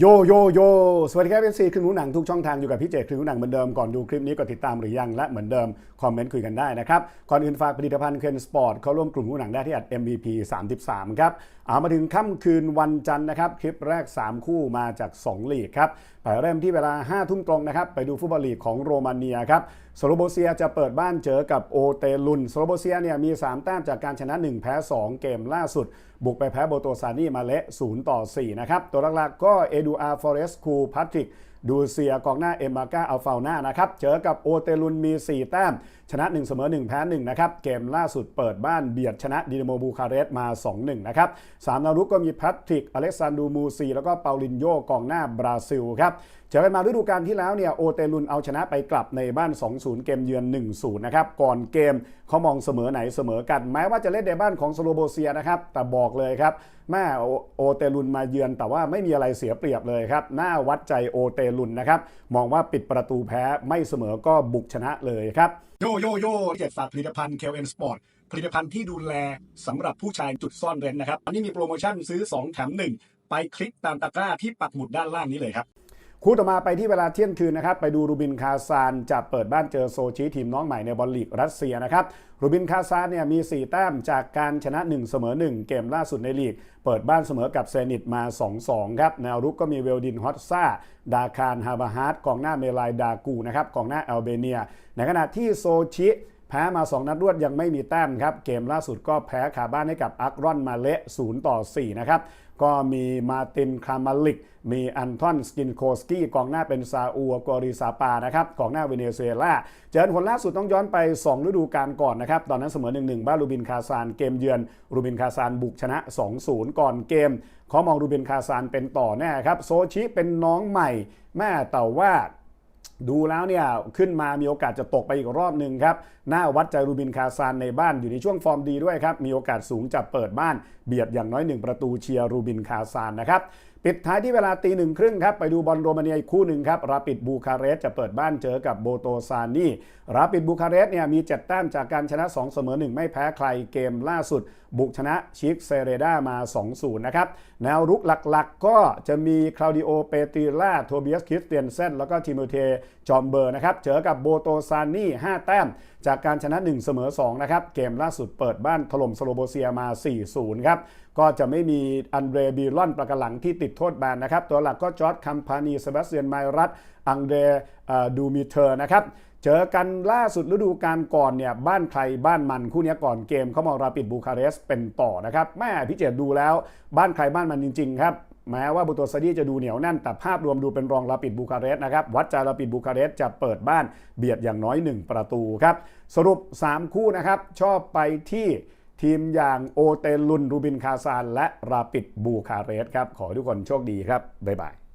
โยโยโยสวัสดีครับเอฟซีคือหนูหนังทุกช่องทางอยู่กับพี่เจคือหนูหนังเหมือนเดิมก่อนดูคลิปนี้ก็ติดตามหรือยังและเหมือนเดิมคอมเมนต์คุยกันได้นะครับ ก่อนอื่นฝากผลิตภัณฑ์เคนสปอร์ตเข้าร่วมกลุ่มหนูหนังได้ที่อัด MVP 33 ครับเอามาถึงค่ำคืนวันจันทร์นะครับ คลิปแรก 3 คู่มาจาก 2 ลีกครับไปเริ่มที่เวลา 5 ทุ่มตรงนะครับ ไปดูฟุตบอลลีกของโรมาเนียครับสโลโบเซียจะเปิดบ้านเจอกับโอเตลุนสโลโบเซียเนี่ยมี 3 แต้มจากการชนะ 1 แพ้ 2 เกมล่าสุด บุกไปแพ้โบโตซานีมาเละ0ต่อ4นะครับตัวหลักๆก็เอดดูอาร์ฟอเรสคูพัตริกดูเซียกองหน้าเอมมาก้าอัลฟาน่านะครับ เจอกับโอเตลุนมี 4 แต้ม ชนะ 1 เสมอ 1 แพ้ 1 นะครับ เกมล่าสุดเปิดบ้านเบียดชนะดินาโมบูคาเรสมา 2-1 นะครับสามนารุกก็มีแพทริก อเล็กซานดูมูซี แล้วก็เปาลินโยกองหน้าบราซิลครับเจอกันมาฤดูกาลที่แล้วเนี่ยโอเตลุนเอาชนะไปกลับในบ้าน 2-0 เกมเยือน 1-0 นะครับ ก่อนเกมเขามองเสมอไหนเสมอกัน แม้ว่าจะเล่นในบ้านของสโลโบเซียนะครับ แต่บอกเลยครับแม่โอเตลุนมาเยือน แต่ว่าไม่มีอะไรเสียเปรียบเลยครับ หน้าวัดใจโอเตลุนนะครับ มองว่าปิดประตูแพ้ไม่เสมอก็บุกชนะเลยครับโยโยโย่เจ็ดฝากผลิตภัณฑ์เคลเอนสปอร์ตผลิตภัณฑ์ที่ดูแลสำหรับผู้ชายจุดซ่อนเร้นนะครับ อันนี้มีโปรโมชั่นซื้อ 2 แถม 1 ไปคลิกตามตะกร้าที่ปักหมุดด้านล่างนี้เลยครับ คู่ต่อมาไปที่เวลาเที่ยงคืนนะครับไปดูรูบินคาซานจะเปิดบ้านเจอโซชิทีมน้องใหม่ในบอลลีกรัสเซียนะครับรูบินคาซานเนี่ยมี 4 แต้มจากการชนะ 1 เสมอ 1 เกมล่าสุดในลีก เปิดบ้านเสมอกับเซนิตมา 2-2 ครับแนวรุกก็มีเวลดินฮอตซาดาคารฮาบาฮาร์ดกองหน้าเมลายดากูนะครับกองหน้าแอลเบเนีย ในขณะที่โซชิ แพ้มา 2 นัดรวดยังไม่มีแต้มครับ เกมล่าสุดก็แพ้คาบ้านให้กับอักรอนมาเละ0ต่อ 4 นะครับ ก็มีมาตินคามาลิก มีอันทอนสกินโคสกี้กองหน้าเป็นซาอูกอริซาปานะครับกองหน้าเวเนซุเอลา เจอผลล่าสุดต้องย้อนไป 2 ฤดูกาลก่อนนะครับ ตอนนั้นเสมอ 1-1 บ้านรูบินคาซานเกมเยือน รูบินคาซานบุกชนะ 2-0 ก่อนเกมเขามองรูบินคาซานเป็นต่อแน่ครับโซชิเป็นน้องใหม่แม่แต่ว่า ดูแล้วเนี่ยขึ้นมามีโอกาสจะตกไปอีกรอบหนึ่งครับหน้าวัดใจรูบินคาซานในบ้านอยู่ในช่วงฟอร์มดีด้วยครับ มีโอกาสสูงจะเปิดบ้านเบียดอย่างน้อยหนึ่งประตูเชียร์รูบินคาซานนะครับ ปิดท้ายที่เวลาตีหนึ่งครึ่งครับ ไปดูบอลโรมาเนียอีกคู่หนึ่งครับราปิดบูคาเรสจะเปิดบ้านเจอกับโบโตซานี่ราปิดบูคาเรสเนี่ยมี7แต้มจากการชนะ 2 เสมอ 1 ไม่แพ้ใครเกมล่าสุด บุกชนะชิกเซเรดามา 2-0 นะครับ แนวรุกหลักๆ ก็จะมีคลาวดิโอเปติล่าโทเบียสคริสเตียนเซนแล้วก็ทิโมเทจอมเบอร์นะครับเจอกับโบโตซานี่ 5 แต้มจากการชนะ 1 เสมอ 2 นะครับ เกมล่าสุดเปิดบ้านถล่มสโลโบเซียมา 4-0 ครับก็จะไม่มีอันเดรบีลอนประกันหลังที่ติดโทษแบนนะครับ ตัวหลักก็จอร์ดคัมพานีเซบาสเตียนไมรัตอังเดรดูมิเทอร์นะครับเจอกันล่าสุดฤดูกาลก่อนเนี่ยบ้านใครบ้านมันคู่นี้ก่อนเกมเขามองราปิดบูคาเรสเป็นต่อนะครับแม่พี่เจดดูแล้วบ้านใครบ้านมันจริงๆครับแม้ว่าบูโตซาดีจะดูเหนียวแน่นแต่ภาพรวมดูเป็นรองราปิดบูคาเรสนะครับ วัดใจราปิดบูคาเรสจะเปิดบ้านเบียดอย่างน้อย 1 ประตูครับ สรุป 3 คู่นะครับ ชอบไปที่ ทีมอย่างโอเตลุน รูบินคาซาน และราปิดบูคาเรสครับ ขอทุกคนโชคดีครับ บ๊ายบาย